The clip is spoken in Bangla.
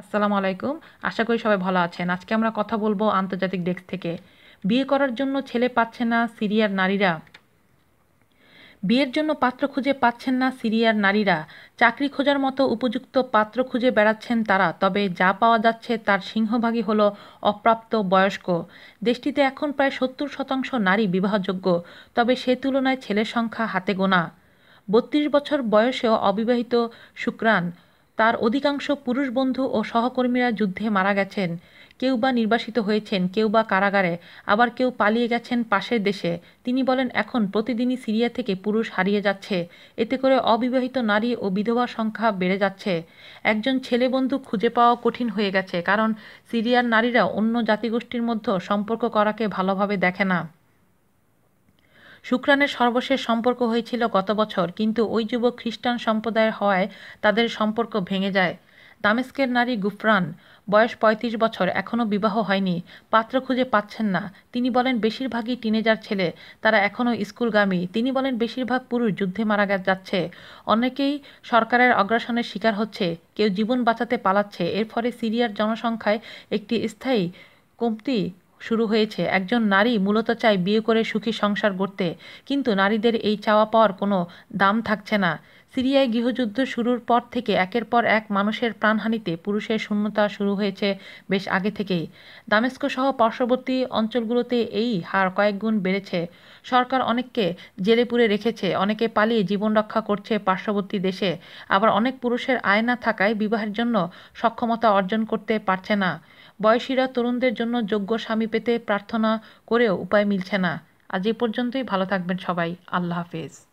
আসসালামু আলাইকুম। আশা করি সবাই ভালো আছেন। আজকে আমরা কথা বলব আন্তর্জাতিক ডেস্ক থেকে। বিয়ে করার জন্য ছেলে পাচ্ছে না সিরিয়ার নারীরা? বিয়ের জন্য পাত্র খুঁজে পাচ্ছেন না সিরিয়ার নারীরা? চাকরি খোঁজার মতো উপযুক্ত পাত্র খুঁজে বেড়াচ্ছেন তারা, তবে যা পাওয়া যাচ্ছে তার সিংহভাগই হলো অপ্রাপ্ত বয়স্ক। দেশটিতে এখন প্রায় সত্তর শতাংশ নারী বিবাহযোগ্য, তবে সে তুলনায় ছেলের সংখ্যা হাতে গোনা। বত্রিশ বছর বয়সেও অবিবাহিত শুক্রান তার অধিকাংশ পুরুষ বন্ধু ও সহকর্মীরা যুদ্ধে মারা গেছেন। কেউ বা নির্বাসিত হয়েছেন, কেউ বা কারাগারে, আবার কেউ পালিয়ে গেছেন পাশের দেশে। তিনি বলেন, এখন প্রতিদিনই সিরিয়া থেকে পুরুষ হারিয়ে যাচ্ছে। এতে করে অবিবাহিত নারী ও বিধবা সংখ্যা বেড়ে যাচ্ছে। একজন ছেলে বন্ধু খুঁজে পাওয়া কঠিন হয়ে গেছে, কারণ সিরিয়ার নারীরা অন্য জাতিগোষ্ঠীর মধ্যে সম্পর্ক করাকে ভালোভাবে দেখে না। শুক্রানের সর্বশেষ সম্পর্ক হয়েছিল গত বছর, কিন্তু ওই যুবক খ্রিস্টান সম্প্রদায়ের হওয়ায় তাদের সম্পর্ক ভেঙে যায়। দামেস্কের নারী গুফরান, বয়স ৩৫ বছর, এখনও বিবাহ হয়নি, পাত্র খুঁজে পাচ্ছেন না। তিনি বলেন, বেশিরভাগই টিনেজার ছেলে, তারা এখনও স্কুলগামী। তিনি বলেন, বেশিরভাগ পুরুষ যুদ্ধে মারা যাচ্ছে। অনেকেই সরকারের অগ্রাসনের শিকার হচ্ছে। কেউ জীবন বাঁচাতে পালাচ্ছে। এর ফলে সিরিয়ার জনসংখ্যায় একটি স্থায়ী কমতি শুরু হয়েছে। একজন নারী মূলত চায় বিয়ে করে সুখী সংসার গড়তে, কিন্তু নারীদের এই চাওয়া পাওয়ার কোনো দাম থাকছে না। সিরিয়ায় গৃহযুদ্ধ শুরুর পর থেকে একের পর এক মানুষের প্রাণহানিতে পুরুষের শূন্যতা শুরু হয়েছে বেশ আগে থেকেই। দামেস্ক সহ পার্শ্ববর্তী অঞ্চলগুলোতে এই হার কয়েক গুণ বেড়েছে। সরকার অনেককে জেলে পুরে রেখেছে, অনেকে পালিয়ে জীবন রক্ষা করছে পার্শ্ববর্তী দেশে। আবার অনেক পুরুষের আয় না থাকায় বিবাহের জন্য সক্ষমতা অর্জন করতে পারছে না। বয়সীরা তরুণদের জন্য যোগ্য স্বামী পেতে প্রার্থনা করেও উপায় মিলছে না। আজ এ পর্যন্তই, ভালো থাকবেন সবাই। আল্লাহ হাফেজ।